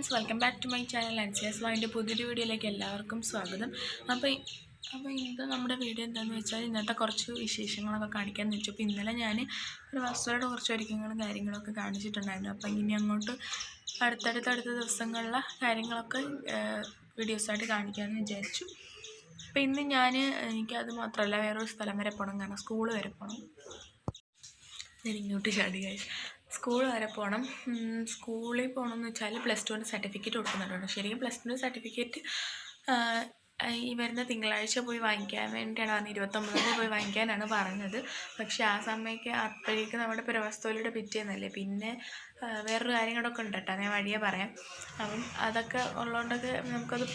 Friends welcome back to my channel Ansiyas വൈന്റെ പുതിയൊരു വീഡിയോയിലേക്ക് എല്ലാവർക്കും സ്വാഗതം. അപ്പോൾ അപ്പോൾ ഇന്ന് നമ്മുടെ വീഡിയോ എന്താണെന്ന് വെച്ചാൽ ഇന്നത്തെ കുറച്ച് വിശേഷങ്ങളൊക്കെ കാണിക്കാമെന്ന് വെച്ചു അപ്പോൾ ഇന്നലെ ഞാൻ ഒരു വസ്തുവയുടെ കുറച്ച് ഒരുക്കങ്ങളും കാര്യങ്ങളൊക്കെ കാണിച്ചിട്ടുണ്ടായിരുന്നു. അപ്പോൾ ഇനി അങ്ങോട്ട് അടുത്തടുത്ത അടുത്ത ദിവസങ്ങളിലെ കാര്യങ്ങളൊക്കെ വീഡിയോസായിട്ട് കാണിക്കാമെന്ന് വിചാരിച്ചു. അപ്പോൾ ഇന്ന് ഞാൻ എനിക്കത് മാത്രമല്ല വേറൊരു സ്ഥലം വരെ പോകണം കാരണം സ്കൂൾ വരെ പോകണം ഞാൻ ഇങ്ങോട്ട് ചാടി സ്കൂൾ വരെ പോകണം സ്കൂളിൽ പോകണമെന്ന് വെച്ചാൽ പ്ലസ് ടുവിന്റെ സർട്ടിഫിക്കറ്റ് കൊടുക്കുന്നുണ്ട്. ശരിക്കും പ്ലസ് ടുവിന്റെ സർട്ടിഫിക്കറ്റ് ഈ വരുന്ന തിങ്കളാഴ്ച പോയി വാങ്ങിക്കാൻ വേണ്ടിയാണ് പറഞ്ഞത് ഇരുപത്തൊമ്പതിന് പോയി വാങ്ങിക്കാനാണ് പറഞ്ഞത്. പക്ഷേ ആ സമയമൊക്കെ അപ്പോഴേക്ക് നമ്മുടെ പ്രവസ്തോലിയുടെ പിറ്റേന്നല്ലേ. പിന്നെ വേറൊരു കാര്യങ്ങളൊക്കെ ഉണ്ട് കേട്ടോ ഞാൻ വഴിയെ പറയാം. അപ്പം അതൊക്കെ ഉള്ളതുകൊണ്ടൊക്കെ നമുക്കത്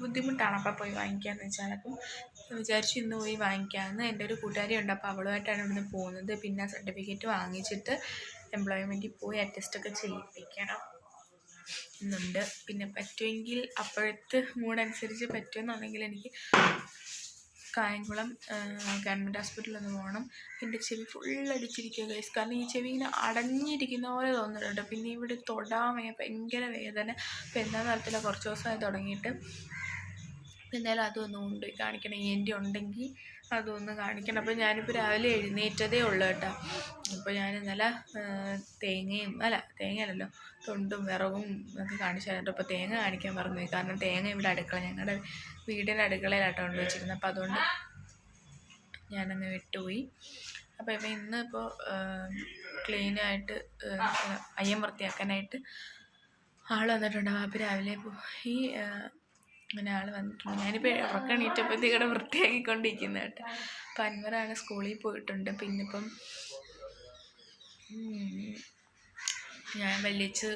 ബുദ്ധിമുട്ടാണ് അപ്പം പോയി വാങ്ങിക്കാമെന്ന് വെച്ചാൽ അപ്പം വിചാരിച്ചു ഇന്ന് പോയി വാങ്ങിക്കാമെന്ന് എന്റെ ഒരു കൂട്ടുകാരി ഉണ്ട് അപ്പോൾ അവളുമായിട്ടാണ് ഇവിടുന്ന് പോകുന്നത്. പിന്നെ സർട്ടിഫിക്കറ്റ് വാങ്ങിച്ചിട്ട് എംപ്ലോയ്മെന്റിൽ പോയി അറ്റസ്റ്റൊക്കെ ചെയ്യിപ്പിക്കണം എന്നുണ്ട്. പിന്നെ പറ്റുമെങ്കിൽ അപ്പോഴത്തെ മൂഡനുസരിച്ച് പറ്റുമെന്നുണ്ടെങ്കിൽ എനിക്ക് കായംകുളം ഗവൺമെന്റ് ഹോസ്പിറ്റലിൽ ഒന്ന് പോകണം. എന്റെ ചെവി ഫുൾ അടിച്ചിരിക്കുക ഗൈസ് കാരണം ഈ ചെവി ഇങ്ങനെ അടഞ്ഞിരിക്കുന്ന പോലെ തോന്നുന്നുണ്ട്. പിന്നെ ഇവിടെ തൊടാൻ ഭയങ്കര വേദന. ഇപ്പം എന്താ അറിയത്തില്ല കുറച്ച് ദിവസമായി തുടങ്ങിയിട്ട്. എന്തായാലും അതൊന്ന് കൊണ്ടുപോയി കാണിക്കണം. എന്റെ ഉണ്ടെങ്കിൽ അതൊന്ന് കാണിക്കണം. അപ്പോൾ ഞാനിപ്പോൾ രാവിലെ എഴുന്നേറ്റതേ ഉള്ളൂ കേട്ടോ. അപ്പോൾ ഞാൻ ഇന്നലെ തേങ്ങയും അല്ല തേങ്ങയല്ലല്ലോ തൊണ്ടും വിറകും ഒക്കെ കാണിച്ചായിരുന്നു അപ്പോൾ തേങ്ങ കാണിക്കാൻ പറഞ്ഞു. കാരണം തേങ്ങ ഇവിടെ അടുക്കള ഞങ്ങളുടെ വീടിന്റെ അടുക്കളയിലാട്ടോ കൊണ്ട് വെച്ചിരുന്നത് അപ്പോൾ അതുകൊണ്ട് ഞാനങ്ങ് വിട്ടുപോയി. അപ്പോൾ ഇപ്പം ഇന്ന് ഇപ്പോൾ ക്ലീനായിട്ട് അയ്യം വൃത്തിയാക്കാനായിട്ട് ആൾ വന്നിട്ടുണ്ടാവും അപ്പോൾ രാവിലെ ആ, അങ്ങനെ ആൾ വന്നിട്ടുണ്ട്. ഞാനിപ്പോൾ ഉറക്കം എണീറ്റപ്പോഴത്തേക്കടെ വൃത്തിയാക്കിക്കൊണ്ടിരിക്കുന്നത് കേട്ടോ. അപ്പം അൻവറാണ് സ്കൂളിൽ പോയിട്ടുണ്ട്. പിന്നെ ഇപ്പം ഞാൻ വലിച്ച്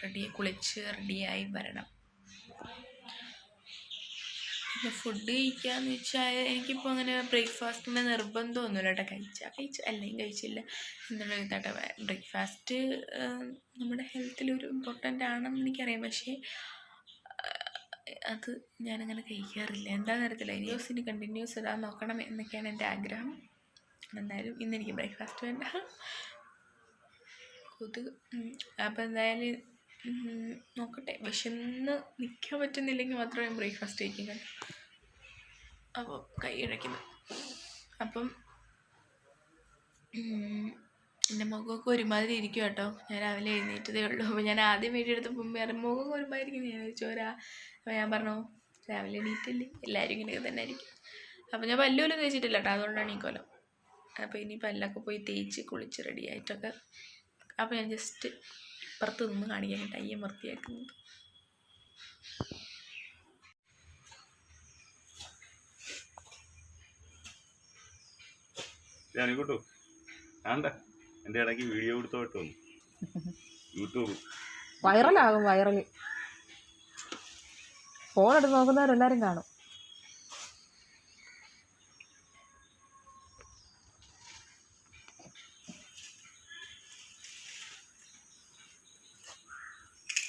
റെഡി കുളിച്ച് റെഡിയായി വരണം. പിന്നെ ഫുഡ് കഴിക്കാന്ന് വെച്ചാൽ എനിക്കിപ്പോൾ അങ്ങനെ ബ്രേക്ക്ഫാസ്റ്റിന്റെ നിർബന്ധമൊന്നുമില്ല കേട്ടോ. കഴിച്ചാൽ കഴിച്ചു അല്ലെങ്കിൽ കഴിച്ചില്ല. എന്നുള്ള ബ്രേക്ക്ഫാസ്റ്റ് നമ്മുടെ ഹെൽത്തിൽ ഒരു ഇമ്പോർട്ടന്റ് ആണെന്ന് എനിക്കറിയാം. പക്ഷേ അത് ഞാനങ്ങനെ കഴിക്കാറില്ല. എന്താണെന്ന് അറിയത്തില്ല ഈ ദിവസം കണ്ടിന്യൂസ് ഇടാൻ നോക്കണം എന്നൊക്കെയാണ് എന്റെ ആഗ്രഹം. എന്തായാലും ഇന്ന് എനിക്ക് ബ്രേക്ക്ഫാസ്റ്റ് വേണ്ട കൊതുക്. അപ്പോൾ എന്തായാലും നോക്കട്ടെ. വിശന്ന് നിൽക്കാൻ പറ്റുന്നില്ലെങ്കിൽ മാത്രമേ ബ്രേക്ക്ഫാസ്റ്റ് കഴിക്കാൻ കഴിയൂ. അപ്പോൾ കൈ ഇഴയ്ക്കുന്നു അപ്പം എന്റെ മുഖമൊക്കെ ഒരുമാതിരി ഇരിക്കും കേട്ടോ. ഞാൻ രാവിലെ എഴുന്നേറ്റതേ ഉള്ളൂ. അപ്പോൾ ഞാൻ ആദ്യം വീഡിയോ എടുത്തപ്പോൾ വേറെ മുഖം ഒരുമാതിരി ഞാൻ ചോരാ. അപ്പോൾ ഞാൻ പറഞ്ഞു രാവിലെ എണീറ്റല്ലേ എല്ലാവരും ഇങ്ങനെയൊക്കെ തന്നെ ആയിരിക്കും അപ്പോൾ ഞാൻ പല്ലുപോലും തേച്ചിട്ടില്ല കേട്ടോ. അതുകൊണ്ടാണ് ഈ കൊലം. അപ്പോൾ ഇനി പല്ലൊക്കെ പോയി തേച്ച് കുളിച്ച് റെഡി ആയിട്ടൊക്കെ. അപ്പോൾ ഞാൻ ജസ്റ്റ് ഇപ്പുറത്ത് നിന്ന് കാണിക്കാനായിട്ട് അയ്യം വൃത്തിയാക്കുന്നത് ഞാനിക്കോട്ടു ആണ്ട എന്റെ ഇടയ്ക്ക് വീഡിയോ എടുത്തോട്ട് വന്നു യൂട്യൂബ് വൈറലാകും വൈറൽ ഫോൺ എടുത്ത് നോക്കുന്നവരെല്ലാരും കാണും.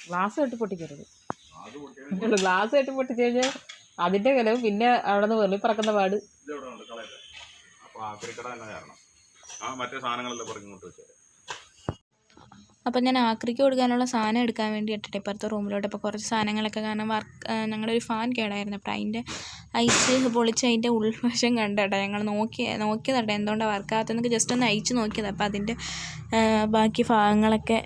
ഗ്ലാസ് ഇട്ട് പൊട്ടിക്കരുത്. ഗ്ലാസ് ഇട്ട് പൊട്ടിച്ചു കഴിഞ്ഞാൽ അതിന്റെ കലവ് പിന്നെ അവിടെ നിന്ന് വെറുതെ പറക്കുന്ന പാട് ആ മറ്റേ സാധനങ്ങളെല്ലാം പറഞ്ഞു ഇങ്ങോട്ട് വെച്ചേരെ. അപ്പോൾ ഞാൻ ആക്രിക്ക് കൊടുക്കാനുള്ള സാധനം എടുക്കാൻ വേണ്ടി ഇട്ടിട്ട് ഇപ്പുറത്തെ റൂമിലോട്ട് അപ്പോൾ കുറച്ച് സാധനങ്ങളൊക്കെ കാരണം വർക്ക് ഞങ്ങളുടെ ഒരു ഫാൻ കേടായിരുന്നു. അപ്പോൾ അതിന്റെ അയച്ച് പൊളിച്ച് അതിന്റെ ഉൾവശം കണ്ടട്ടെ ഞങ്ങൾ നോക്കി നോക്കിയതട്ടെ എന്തുകൊണ്ടാണ് വർക്കാകത്തെന്നൊക്കെ ജസ്റ്റ് ഒന്ന് അയച്ച് നോക്കിയത്. അപ്പോൾ അതിന്റെ ബാക്കി ഭാഗങ്ങളൊക്കെ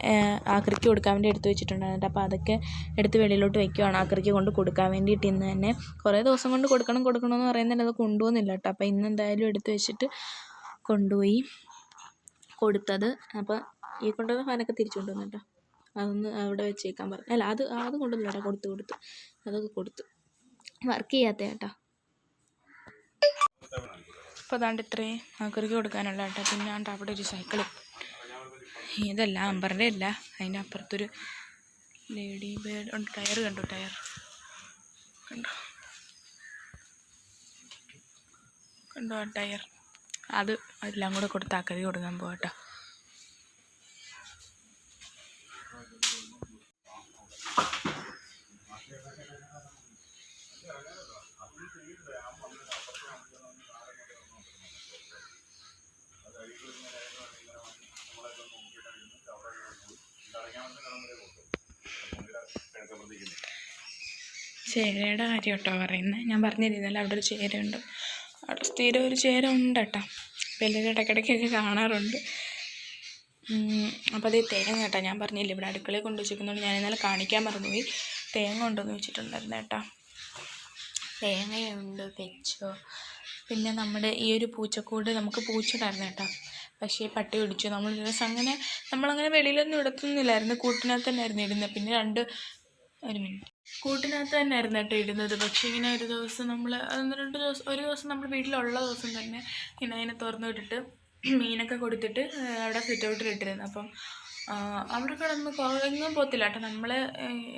ആക്രിക്ക് കൊടുക്കാൻ വേണ്ടി എടുത്തു വെച്ചിട്ടുണ്ടായിരുന്നു. അപ്പോൾ അതൊക്കെ എടുത്ത് വെളിയിലോട്ട് വെക്കുവാണ്. ആക്രിക്ക് കൊണ്ട് കൊടുക്കാൻ വേണ്ടിയിട്ട് ഇന്ന് തന്നെ. കുറേ ദിവസം കൊണ്ട് കൊടുക്കണം കൊടുക്കണമെന്ന് പറയുന്നതിന് അത് കൊണ്ടുപോകുന്നില്ല കേട്ടോ. അപ്പോൾ ഇന്ന് എന്തായാലും എടുത്ത് വെച്ചിട്ട് കൊണ്ടുപോയി കൊടുത്തത്. അപ്പോൾ ഈ കൊണ്ടുവന്ന ഫാനൊക്കെ തിരിച്ചു കൊണ്ടുവന്നു കേട്ടോ അതൊന്ന് അവിടെ വെച്ചേക്കാൻ പറഞ്ഞു. അല്ല അത് അത് കൊണ്ടുവന്നു കേട്ടോ. കൊടുത്തു കൊടുത്തു. അതൊക്കെ കൊടുത്തു. വർക്ക് ചെയ്യാത്ത കേട്ടോ. അപ്പോൾ അതാണ്ട് ഇത്രയും ആക്രിക്ക് കൊടുക്കാനുള്ള കേട്ടോ. പിന്നെ ആണ്ട് അവിടെ ഒരു സൈക്കിൾ ഇതല്ല അമ്പറിന്റെ അല്ല. അതിന്റെ അപ്പുറത്തൊരു ലേഡി ബേഡ് ഉണ്ട്. ടയർ കണ്ടു? ടയർ. കണ്ടോ? കണ്ടോ ആ ടയർ? അത് എല്ലാം കൂടെ കൊടുത്ത് അക്കറി കൊടുക്കാൻ പോകട്ടോ ചേരയുടെ കാര്യം കേട്ടോ പറയുന്നത് ഞാൻ പറഞ്ഞിരുന്നല്ലോ അവിടെ ഒരു ചേരയുണ്ട്. അവിടെ സ്ഥിരം ഒരു ചേര ഉണ്ട് കേട്ടോ. എല്ലാവരും ഇടയ്ക്കിടയ്ക്കൊക്കെ കാണാറുണ്ട്. അപ്പോൾ അത് തേങ്ങ കേട്ടോ ഞാൻ പറഞ്ഞില്ല ഇവിടെ അടുക്കളയിൽ കൊണ്ടു വെച്ചിരിക്കുന്നതുകൊണ്ട് ഞാൻ ഇന്നലെ കാണിക്കാൻ മറന്നുപോയി. തേങ്ങ കൊണ്ടുവന്ന് വെച്ചിട്ടുണ്ടായിരുന്നു കേട്ടോ. തേങ്ങയുണ്ട് വെച്ചോ. പിന്നെ നമ്മുടെ ഈ ഒരു പൂച്ചക്കൂട് നമുക്ക് പൂച്ചിടായിരുന്നു കേട്ടോ. പക്ഷേ പട്ടി പിടിച്ചു. നമ്മൾ ദിവസം അങ്ങനെ നമ്മളങ്ങനെ വെളിയിലൊന്നും ഇടത്തൊന്നുമില്ലായിരുന്നു കൂട്ടിനകത്ത് തന്നെയായിരുന്നു ഇടുന്നത്. പിന്നെ രണ്ട് ഒരു മിനിറ്റ്. കൂട്ടിനകത്ത് തന്നെ ആയിരുന്നു കേട്ടോ ഇടുന്നത്. പക്ഷേ ഇങ്ങനെ ഒരു ദിവസം നമ്മൾ അതൊന്ന് രണ്ട് ദിവസം ഒരു ദിവസം നമ്മൾ വീട്ടിലുള്ള ദിവസം തന്നെ ഇങ്ങനെ അതിനെ തുറന്നു വിട്ടിട്ട് മീനൊക്കെ കൊടുത്തിട്ട് അവിടെ ഫിറ്റ് ഔട്ടിൽ ഇട്ടിരുന്നു. അപ്പം അവിടെ കിടന്ന് എങ്ങും പോത്തില്ല കേട്ടോ. നമ്മൾ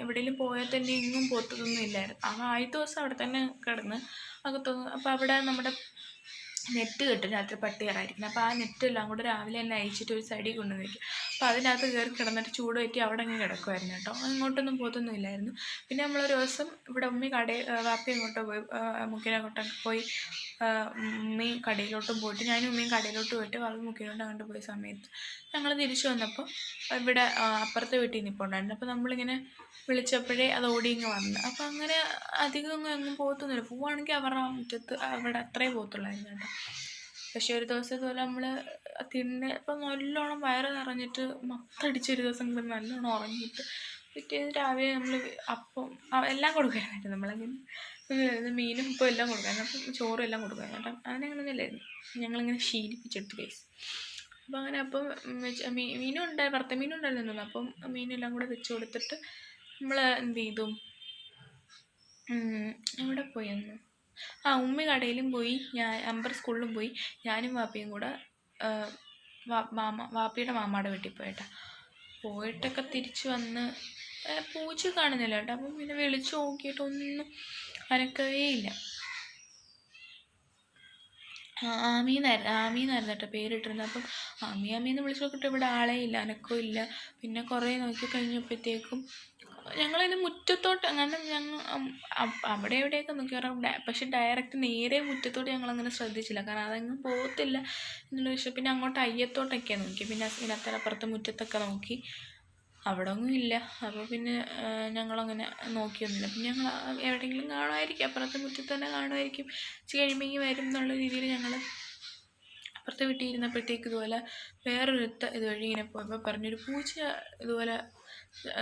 എവിടെയെങ്കിലും പോയാൽ തന്നെ എങ്ങും പോത്തതൊന്നും ഇല്ലായിരുന്നു. ആ ആദ്യത്തെ ദിവസം അവിടെ തന്നെ കിടന്ന് അകത്തു അപ്പോൾ അവിടെ നമ്മുടെ നെറ്റ് കിട്ടും രാത്രി പട്ടി കയറായിരിക്കുന്നത് അപ്പോൾ ആ നെറ്റ് എല്ലാം കൂടെ രാവിലെ തന്നെ അയച്ചിട്ട് ഒരു സൈഡിൽ വയ്ക്കും. അപ്പോൾ അതിനകത്ത് കയറി കിടന്നിട്ട് ചൂട് പറ്റി അവിടെ അങ്ങ് കിടക്കുമായിരുന്നു കേട്ടോ. അങ്ങോട്ടൊന്നും പോത്തൊന്നും ഇല്ലായിരുന്നു. പിന്നെ നമ്മളൊരു ദിവസം ഇവിടെ ഉമ്മി കടയിൽ വാപ്പി അങ്ങോട്ടോ പോയി മുക്കിനങ്ങോട്ടൊക്കെ പോയി ഉമ്മി കടയിലോട്ടും പോയിട്ട് ഞാനും ഉമ്മയും കടയിലോട്ട് പോയിട്ട് വളരെ മുക്കിലോട്ട് അങ്ങോട്ട് പോയ സമയത്ത് ഞങ്ങൾ തിരിച്ചു വന്നപ്പോൾ ഇവിടെ അപ്പുറത്തെ വീട്ടിൽ നിൽപ്പുണ്ടായിരുന്നു അപ്പോൾ നമ്മളിങ്ങനെ വിളിച്ചപ്പോഴേ അത് ഓടി ഇങ്ങ് വന്നു. അപ്പോൾ അങ്ങനെ അധികം ഒന്നും എങ്ങും പോകത്തൊന്നുമില്ല. പോവുകയാണെങ്കിൽ അവരുടെ മുറ്റത്ത് അവിടെ അത്രേ പോകത്തുള്ളായിരുന്നു കേട്ടോ. പക്ഷേ ഒരു ദിവസം ഇതുപോലെ നമ്മൾ തിന്നെ ഇപ്പം നല്ലോണം വയറ് നിറഞ്ഞിട്ട് മത്തടിച്ചൊരു ദിവസം കൂടി നല്ലോണം ഉറങ്ങിയിട്ട് പിറ്റേന്ന് രാവിലെ നമ്മൾ അപ്പം എല്ലാം കൊടുക്കാനായിട്ട് നമ്മളങ്ങനെ മീനും ഉപ്പും എല്ലാം കൊടുക്കാൻ അപ്പം ചോറും എല്ലാം കൊടുക്കാൻ കേട്ടോ. അതിനങ്ങനെയൊന്നുമില്ലായിരുന്നു ഞങ്ങളിങ്ങനെ ശീലിപ്പിച്ചെടുത്ത് കേസ് അപ്പം അങ്ങനെ അപ്പം മീനും ഉണ്ടായി വറുത്ത മീനും ഉണ്ടായിരുന്നു അപ്പം മീനെല്ലാം കൂടെ വെച്ച് കൊടുത്തിട്ട് നമ്മൾ എന്ത് ചെയ്തു? എവിടെ പോയി അന്ന്? ആ ഉമ്മ കടയിലും പോയി. ഞാൻ അമ്പർ സ്കൂളിലും പോയി. ഞാനും വാപ്പിയും കൂടെ മാമ വാപ്പിയുടെ മാമാടെ വീട്ടിൽ പോയിട്ടാ. പോയിട്ടൊക്കെ തിരിച്ച് വന്ന് പൂച്ച കാണുന്നില്ല കേട്ടോ. അപ്പം പിന്നെ വിളിച്ചു നോക്കിയിട്ടൊന്നും അനക്കവേ ഇല്ല. ആമീന്നായിരുന്നു ആമീന്നായിരുന്നു കേട്ടോ പേരിട്ടിരുന്നത്. അപ്പം ആമി ആമീന്ന് വിളിച്ചു നോക്കിയിട്ട് ഇവിടെ ആളേ ഇല്ല അനക്കവും ഇല്ല. പിന്നെ കുറേ നോക്കി കഴിഞ്ഞപ്പോഴത്തേക്കും ഞങ്ങളിത് മുറ്റത്തോട്ട് അങ്ങനെ ഞങ്ങൾ അവിടെ എവിടെയൊക്കെ നോക്കി കാരണം പക്ഷെ ഡയറക്റ്റ് നേരെ മുറ്റത്തോട്ട് ഞങ്ങൾ അങ്ങനെ ശ്രദ്ധിച്ചില്ല. കാരണം അതങ്ങ് പോകത്തില്ല എന്നുള്ള വിഷയം പിന്നെ അങ്ങോട്ട് അയ്യത്തോട്ടൊക്കെ നോക്കി. പിന്നെ ഇതിനകത്തപ്പുറത്ത് മുറ്റത്തൊക്കെ നോക്കി. അവിടെ ഒന്നും ഇല്ല. അപ്പോൾ പിന്നെ ഞങ്ങളങ്ങനെ നോക്കിയൊന്നുമില്ല. പിന്നെ ഞങ്ങൾ എവിടെയെങ്കിലും കാണുമായിരിക്കും. അപ്പുറത്തെ മുറ്റത്ത് തന്നെ കാണുമായിരിക്കും. ഇച്ചിരി കഴിയുമ്പോൾ വരും എന്നുള്ള രീതിയിൽ ഞങ്ങൾ അപ്പുറത്തെ വീട്ടിൽ ഇരുന്നപ്പോഴത്തേക്ക് ഇതുപോലെ വേറൊരുത്ത ഇതുവഴി ഇങ്ങനെ പോയപ്പോൾ പറഞ്ഞൊരു പൂച്ച ഇതുപോലെ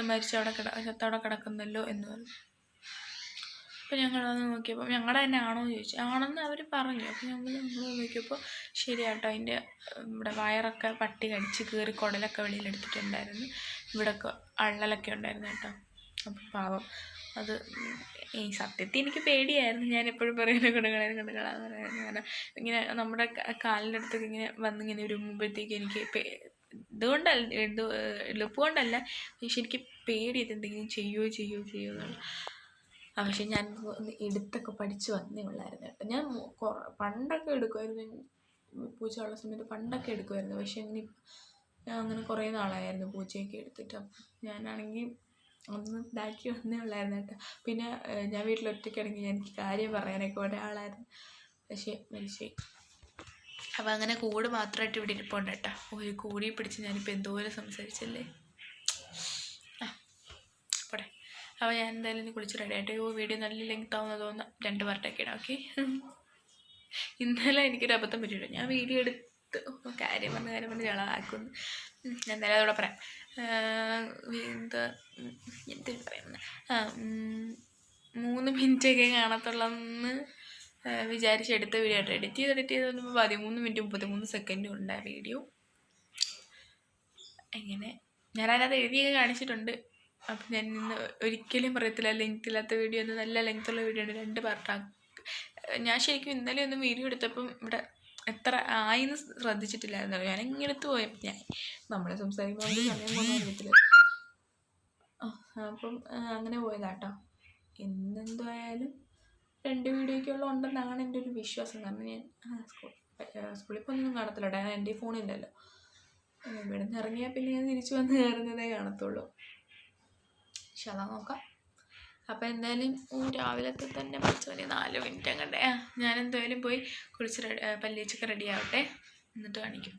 മരിച്ച അവിടെ കിട ചത്തവിടെ കിടക്കുന്നല്ലോ എന്ന് പറഞ്ഞു. ഞങ്ങൾ ഞങ്ങളത് നോക്കിയപ്പോൾ ഞങ്ങളുടെ തന്നെ ആണോ എന്ന് ചോദിച്ചു. ആണെന്ന് അവർ പറഞ്ഞു. അപ്പം ഞങ്ങൾ ഞങ്ങൾ നോക്കിയപ്പോൾ ശരിയാട്ടോ അതിന്റെ ഇവിടെ വയറൊക്കെ പട്ടി കടിച്ച് കീറി കുടലൊക്കെ വെളിയിലെടുത്തിട്ടുണ്ടായിരുന്നു ഇവിടെയൊക്കെ അള്ളലൊക്കെ ഉണ്ടായിരുന്നു കേട്ടോ. അപ്പം പാവം. അത് ഈ സത്യത്തിൽ എനിക്ക് പേടിയായിരുന്നു. ഞാൻ എപ്പോഴും പറയുന്ന കിടകളെ കിടകളാന്ന് പറയുന്നത് കാരണം ഇങ്ങനെ നമ്മുടെ കാലിന്റെ അടുത്തൊക്കെ ഇങ്ങനെ വന്നിങ്ങനെ ഉരുമുമ്പോഴത്തേക്ക് എനിക്ക് ഇതുകൊണ്ടല്ല ഇത് എളുപ്പമുണ്ടല്ല പക്ഷെ എനിക്ക് പേടി ഇത് എന്തെങ്കിലും ചെയ്യുമോ ചെയ്യുമോ ചെയ്യുമോ എന്നുള്ള പക്ഷെ ഞാൻ എടുത്തൊക്കെ പഠിച്ച് വന്നേ ഉള്ളായിരുന്നു കേട്ടോ. ഞാൻ പണ്ടൊക്കെ എടുക്കുമായിരുന്നു പൂച്ച ഉള്ള സമയത്ത് പണ്ടൊക്കെ എടുക്കുമായിരുന്നു പക്ഷെ ഞാൻ അങ്ങനെ കുറേ നാളായിരുന്നു പൂച്ചയൊക്കെ എടുത്തിട്ട്. ഞാനാണെങ്കിൽ ഒന്ന് ഇതാക്കി വന്നേ ഉള്ളായിരുന്നു കേട്ടോ. പിന്നെ ഞാൻ വീട്ടിൽ ഒറ്റയ്ക്കാണെങ്കിൽ എനിക്ക് കാര്യം പറയാനൊക്കെ ഒരാളായിരുന്നു. പക്ഷേ മനുഷ്യൻ അപ്പം അങ്ങനെ കൂട് മാത്രമായിട്ട് ഇവിടെ ഇരിപ്പുണ്ട് കേട്ടോ ഒരു കൂടി പിടിച്ച് ഞാനിപ്പോൾ എന്തോരം സംസാരിച്ചല്ലേ? ആ പോടെ അപ്പോൾ ഞാൻ എന്തായാലും ഇനി കുളിച്ച് റെഡി ആയിട്ട്. ഓ വീഡിയോ നല്ല ലെങ്ത് ആവുന്ന തോന്നുന്നു. രണ്ട് പാർട്ടൊക്കെ ഇടാം ഓക്കെ ഇന്നലെ എനിക്കൊരു അബദ്ധം പറ്റിയിട്ടുണ്ട്. ഞാൻ വീഡിയോ എടുത്ത് കാര്യം വന്ന് കാര്യം വന്ന് ചളവാക്കുന്നു. ഞാൻ എന്തായാലും അതോടെ പറയാം. എന്താ ആ ഉം, മൂന്ന് മിനിറ്റൊക്കെ കാണത്തുള്ളെന്ന് വിചാരിച്ച് എടുത്ത വീഡിയോ എഡിറ്റ് ചെയ്ത് എഡിറ്റ് ചെയ്ത് വന്നപ്പോൾ പതിമൂന്ന് മിനിറ്റ് മുപ്പത്തിമൂന്ന് സെക്കൻഡും ഉണ്ട് ആ വീഡിയോ എങ്ങനെ? ഞാൻ അതിനകത്ത് എഴുതിയൊക്കെ കാണിച്ചിട്ടുണ്ട്. അപ്പം ഞാൻ ഇന്ന് ഒരിക്കലും പറയത്തില്ല ലെങ്ത് ഇല്ലാത്ത വീഡിയോ ഒന്ന് നല്ല ലെങ്ത് ഉള്ള വീഡിയോ ഉണ്ട്. രണ്ട് പാർട്ടാണ് ഞാൻ ശരിക്കും ഇന്നലെ ഒന്ന് വീഡിയോ എടുത്തപ്പം ഇവിടെ എത്ര ആയിന്ന് ശ്രദ്ധിച്ചിട്ടില്ലായിരുന്നു. ഞാൻ ഇങ്ങനെ എടുത്ത് പോയപ്പോൾ ഞാൻ നമ്മളെ സംസാരിക്കുമ്പോൾ സമയം പോകാൻ അറിയത്തില്ല. അപ്പം അങ്ങനെ പോയതാട്ടോ. എന്നെന്തായാലും രണ്ട് വീഡിയോയ്ക്കുള്ള ഉണ്ടെന്നാണ് എന്റെ ഒരു വിശ്വാസം കാരണം ഞാൻ സ്കൂൾ സ്കൂളിൽ ഇപ്പോൾ ഒന്നും നടത്തില്ല കാരണം എന്റെ ഫോണില്ലല്ലോ. ഇവിടെ നിന്ന് ഇറങ്ങിയാൽ പിന്നെ ഞാൻ തിരിച്ചു വന്ന് കയറുന്നതേ കാണത്തുള്ളൂ. പക്ഷെ അതാ നോക്കാം. അപ്പോൾ എന്തായാലും രാവിലത്തെ തന്നെ പച്ചമണി നാല് മിനിറ്റ് അങ്ങോട്ടെ ഞാൻ എന്തായാലും പോയി കുളിച്ച് റെഡി പല്ലിച്ചൊക്കെ റെഡി ആവട്ടെ. എന്നിട്ട് കാണിക്കും.